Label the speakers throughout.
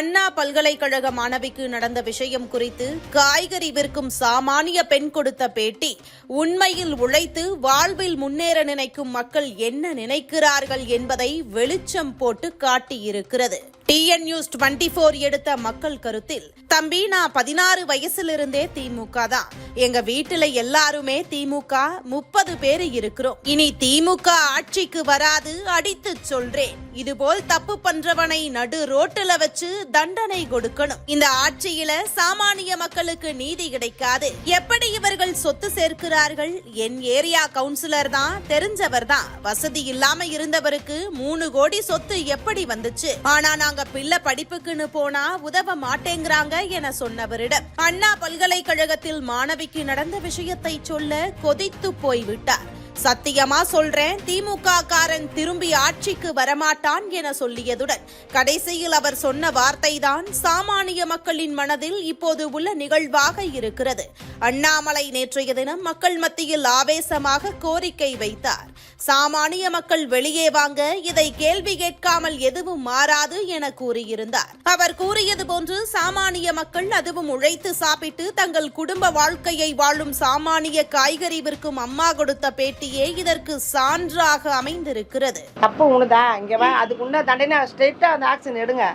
Speaker 1: அண்ணா பல்கலைக்கழக மாணவிக்கு நடந்த விஷயம் குறித்து காய்கறி விற்கும் சாமானிய பெண் கொடுத்த பேட்டி. உண்மையில் உழைத்து வாழ்வில் முன்னேற நினைக்கும் மக்கள் என்ன நினைக்கிறார்கள் என்பதை வெளிச்சம் போட்டு காட்டியிருக்கிறது. டிஎன் நியூஸ் டுவெண்ட்டி போர் எடுத்த மக்கள் கருத்தில் தம்பி நான் பதினாறு வயசிலிருந்தே திமுக தான். எங்க வீட்டுல எல்லாருமே திமுக முப்பது பேரு இருக்கிறோம். இனி திமுக ஆட்சிக்கு வராது அடித்து சொல்றேன். இதுபோல் தப்பு பண்றவனை நடு ரோட்டுல வச்சு தண்டனை கொடுக்கணும். இந்த ஆட்சியில சாமானிய மக்களுக்கு நீதி கிடைக்காது. எப்படி இவர்கள் சொத்து சேர்க்கிறார்கள்? என் ஏரியா கவுன்சிலர் தான் தெரிஞ்சவர் தான். வசதி இல்லாம இருந்தவருக்கு மூணு கோடி சொத்து எப்படி வந்துச்சு? ஆனா நாங்க பிள்ளை படிப்புக்குன்னு போனா உதவ மாட்டேங்கிறாங்க என சொன்னவரிடம் அண்ணா பல்கலைக்கழகத்தில் மாணவிக்கு நடந்த விஷயத்தை சொல்ல கொதித்து போய்விட்டார். சத்தியமா சொல்றேன் திமுக காரன் திரும்பி ஆட்சிக்கு வரமாட்டான் என சொல்லியதுடன் கடைசியில் அவர் சொன்ன வார்த்தைதான் சாமானிய மக்களின் மனதில் இப்போது உள்ள நிகழ்வாக இருக்கிறது. அண்ணாமலை நேற்றைய தினம் மக்கள் மத்தியில் ஆவேசமாக கோரிக்கை வைத்தார். சாமானிய மக்கள் வெளியே வாங்க இதை கேள்வி கேட்காமல் எதுவும் மாறாது என கூறியிருந்தார். அவர் கூறியது போன்று சாமானிய மக்கள் அதுவும் உழைத்து சாப்பிட்டு தங்கள் குடும்ப வாழ்க்கையை வாழும் சாமானிய காய்கறி விற்கும் அம்மா கொடுத்த பேட்டியே இதற்கு சான்றாக அமைந்திருக்கிறது.
Speaker 2: தப்பு உணுதா இங்க அதுக்குள்ள அதுக்கு தண்டனை ஸ்ட்ரெயிட்டாக அந்த ஆக்ஷன் எடுங்க.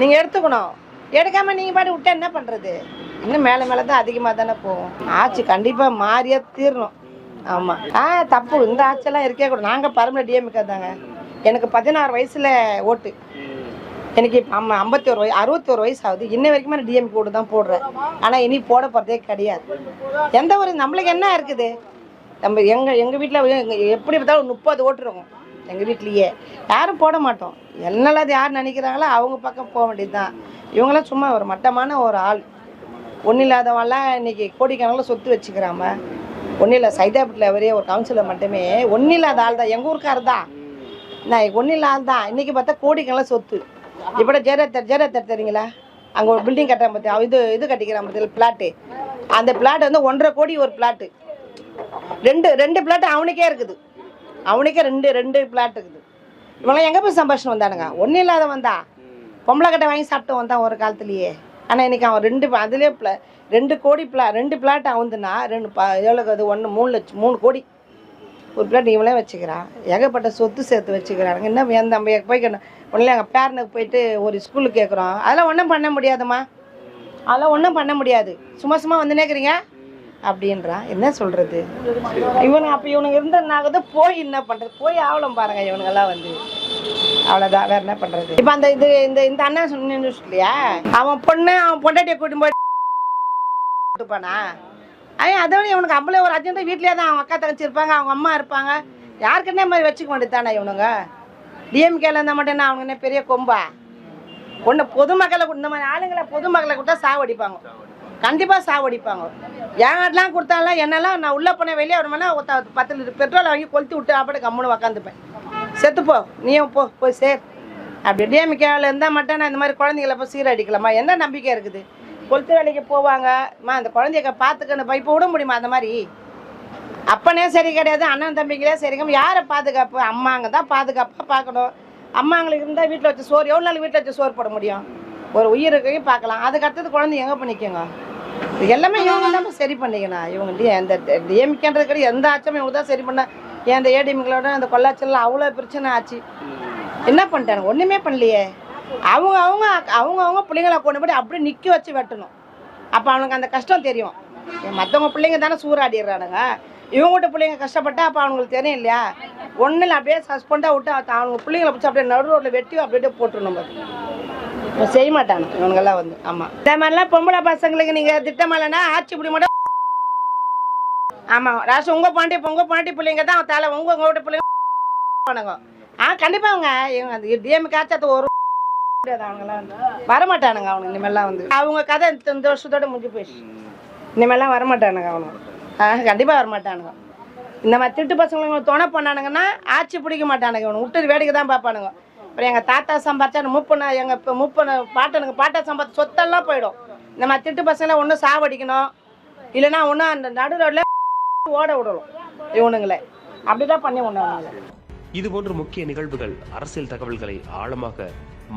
Speaker 2: நீங்கள் எடுத்துக்கணும். எடுக்காம நீங்க பாட்டு விட்டா என்ன பண்ணுறது இன்னும் மேலே மேலே தான் அதிகமாக தானே போகும். ஆட்சி கண்டிப்பாக மாறியே தீரணும். ஆமாம் ஆ தப்பு. இந்த ஆட்சியெல்லாம் இருக்கே கூட நாங்கள் பரம்பரை டிஎம்கே தாங்க எனக்கு பதினாறு வயசில் ஓட்டு. எனக்கு இப்போ அம்மா ஐம்பத்தி ஒரு வயசு அறுபத்தி ஒரு வயசு ஆகுது இன்ன வரைக்குமே நான் டிஎம்கே ஓட்டு தான் போடுறேன். ஆனால் இனி போட போகிறதே கிடையாது. எந்த ஒரு நம்மளுக்கு என்ன இருக்குது? நம்ம எங்கள் எங்கள் வீட்டில் எப்படி பார்த்தாலும் ஒரு முப்பது ஓட்டு இருக்கும். எங்கள் வீட்லேயே. யாரும் போட மாட்டோம். என்னெல்லாம் யார் நினைக்கிறாங்களோ அவங்க பக்கம் போக வேண்டியது தான் இவங்களாம் சும்மா ஒரு மட்டமான ஒரு ஆள். ஒன்றும் இல்லாதவங்களாம் இன்னைக்கு கோடிக்கணக்கில் சொத்து வச்சுக்கிறாம ஒன்றும் இல்லை சைதாபேட்டில் ஒரே ஒரு கவுன்சிலர் மட்டுமே ஒன்றும் இல்லாத ஆள் தான் எங்கள் ஊருக்கார் தான் நான் ஒன்றும் இல்லாத ஆள் தான் இன்றைக்கி பார்த்தா கோடிக்கெல்லாம் சொத்து. இப்போ ஜெயரத்தர் ஜெயரத்தர் தெரியுங்களா? அங்கே ஒரு பில்டிங் கட்டுற பற்றி இது இது கட்டிக்கிறான் பற்றி பிளாட்டு அந்த பிளாட் வந்து ஒன்றரை கோடி ஒரு பிளாட்டு ரெண்டு ரெண்டு பிளாட் அவனுக்கே இருக்குது. அவனுக்கே ரெண்டு ரெண்டு பிளாட் இருக்குது. இவங்களாம் எங்கே போய் சம்பாஷணம் வந்தானுங்க? ஒன்றும் இல்லாத வந்தா பொம்பளை கட்டை வாங்கி சாப்பிட்டு வந்தான் ஒரு காலத்துலேயே. ஆனால் இன்றைக்கி அவன் ரெண்டு அதிலே பிளா ரெண்டு கோடி பிளா ரெண்டு பிளாட் ஆகுதுன்னா ரெண்டு ப எவ்வளோ அது? ஒன்று மூணு லட்சம் மூணு கோடி. ஒரு பிளாட் இவனே வச்சுக்கிறான் ஏகப்பட்ட சொத்து சேர்த்து வச்சுக்கிறானுங்க. என்ன எந்த நம்ம போய் ஒன்றும் எங்கள் பேரனுக்கு போயிட்டு ஒரு ஸ்கூலுக்கு கேட்குறோம் அதெல்லாம் ஒன்றும் பண்ண முடியாதும்மா. அதெல்லாம் ஒன்றும் பண்ண முடியாது. சும்மா சும்மா வந்து நேக்கிறீங்க? அப்படின்றான் என்ன சொல்கிறது இவனுங்க அப்போ இவனுங்க இருந்ததுனாகது போய் என்ன பண்ணுறது போய் ஆவலம் பாருங்க இவனுங்கெல்லாம் வந்து. அவ்வளோதான் வேற என்ன பண்ணுறது இப்போ அந்த இது இந்த இந்த அண்ணன் சொன்னு இல்லையா அவன் பொண்ணு அவன் பொண்டாட்டியை கூட்டிட்டு போய் கொடுப்பானா? அவன் அதை இவனுக்கு அம்பளை ஒரு அஜெண்டா வீட்லேயே தான் அவங்க அக்கா தங்கச்சி இருப்பாங்க அவங்க அம்மா இருப்பாங்க. யாருக்கு என்ன மாதிரி வச்சுக்க வேண்டியதானே இவனுங்க? டிஎம்கேல இருந்தால் மட்டும் என்ன அவங்க என்ன பெரிய கொம்பா? ஒன்று பொதுமக்களை இந்த மாதிரி ஆளுங்களை பொதுமக்களை கொடுத்தா சாவடிப்பாங்க. கண்டிப்பாக சாவடிப்பாங்க. ஏன்லாம் கொடுத்தாலாம் என்னெல்லாம் நான் உள்ளே போனேன் வெளியே வரணும்னா பத்து லிட்டர் பெட்ரோல் வாங்கி கொளுத்தி விட்டு அப்படி கம்முன்னு உக்காந்துப்பேன். செத்துப்போ நீயும் போ போய் சேர். அப்படி டிஎம்கேவில் இருந்தால் மட்டும் நான் இந்த மாதிரி குழந்தைங்கள போய் சீரடிக்கலாமா? என்ன நம்பிக்கை இருக்குது? கொளுத்து வேலைக்கு போவாங்க. அம்மா அந்த குழந்தைய பார்த்துக்கணும். இப்போ விட முடியுமா அந்த மாதிரி? அப்பனே சரி கிடையாது அண்ணன் தம்பிங்களே சரிங்க யாரை பாதுகாப்பு? அம்மாங்க தான் பாதுகாப்பாக பார்க்கணும். அம்மாங்களுக்கு இருந்தால் வீட்டில் வச்சு சோறு எவ்வளோ நாள் வீட்டில் வச்சு சோறு போட முடியும்? ஒரு உயிருக்கையும் பார்க்கலாம். அதுக்கு அடுத்தது குழந்தை எங்கே பண்ணிக்கோங்க எல்லாமே இவங்க தான் சரி பண்ணிக்கணும். இவங்க அந்த டிஎம்கேன்றது கிடையாது எந்த ஆச்சமும் இவங்க தான் சரி பண்ண ஏன் அந்த ஏடிஎம்களோட அந்த கொள்ளாச்சல்லாம் அவ்வளோ பிரச்சனை ஆச்சு. என்ன பண்ணிட்டாங்க? ஒன்றுமே பண்ணலையே. அவங்க அவங்க அவங்க அவங்க பிள்ளைங்களை கொண்டு போய் அப்படியே நிற்க வச்சு வெட்டணும். அப்போ அவனுக்கு அந்த கஷ்டம் தெரியும். மற்றவங்க பிள்ளைங்க தானே சூறாடிடுறானுங்க. இவங்ககிட்ட பிள்ளைங்க கஷ்டப்பட்டா அப்போ அவங்களுக்கு தெரியும் இல்லையா? ஒன்றில் அப்படியே சஸ்பெண்டாக விட்டு அவங்க பிள்ளைங்களை பிடிச்சி அப்படியே நடு ரோட்டில் வெட்டி அப்படியே போட்டுருணும் பார்த்து செய்ய மாட்டானு. இவனுங்கெல்லாம் வந்து ஆமாம் இந்த மாதிரிலாம் பொம்பளை பசங்களுக்கு நீங்கள் திட்டமில்லைன்னா ஆட்சி பிடி மட்டும் ஆமாம் ராசு உங்கள் பாண்டி உங்கள் பாண்டி பிள்ளைங்க தான் அவன் தலை உங்கள் உங்கள் வீட்டு பிள்ளைங்க பண்ணுங்க. ஆ கண்டிப்பாக அவங்க இவங்க அந்த டிஎம் காய்ச்சாத்த ஒரு வரமாட்டானுங்க அவனுங்க இனிமேல்லாம் வந்து. அவங்க கதை இந்த இந்த வருஷத்தோட முடிஞ்சு போயிடுச்சு. இனிமேல்லாம் வரமாட்டானுங்க அவனுங்க. ஆ கண்டிப்பாக வரமாட்டானுங்க. இந்த மாதிரி திருட்டு பசங்களை துணை பண்ணானுங்கன்னா ஆட்சி பிடிக்க மாட்டானுங்க இவனு விட்டு வேடிக்கை தான் பார்ப்பானுங்க. அப்புறம் எங்கள் தாத்தா சம்பாரிச்சா மூப்பனை எங்கள் இப்போ மூப்பனை பாட்டனுங்க பாட்டா சம்பாதி சொத்தெல்லாம் போயிடும். இந்த மாதிரி திட்டு பசங்களை ஒன்று சாவடிக்கணும். இல்லைன்னா ஒன்று அந்த நடு ஓட விடணும். இவனுங்களை. அப்படிதான் பண்ணி இது
Speaker 3: போன்ற முக்கிய நிகழ்வுகள் அரசியல் தகவல்களை ஆழமாக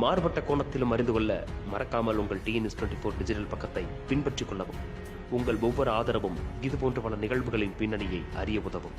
Speaker 3: மாறுபட்ட கோணத்திலும் அறிந்து கொள்ள மறக்காமல் உங்கள் டிஎன்எஸ் டுவெண்ட்டி ஃபோர் டிஜிட்டல் பக்கத்தை பின்பற்றிக் கொள்ளவும். உங்கள் ஒவ்வொரு ஆதரவும் இதுபோன்ற பல நிகழ்வுகளின் பின்னணியை அறிய உதவும்.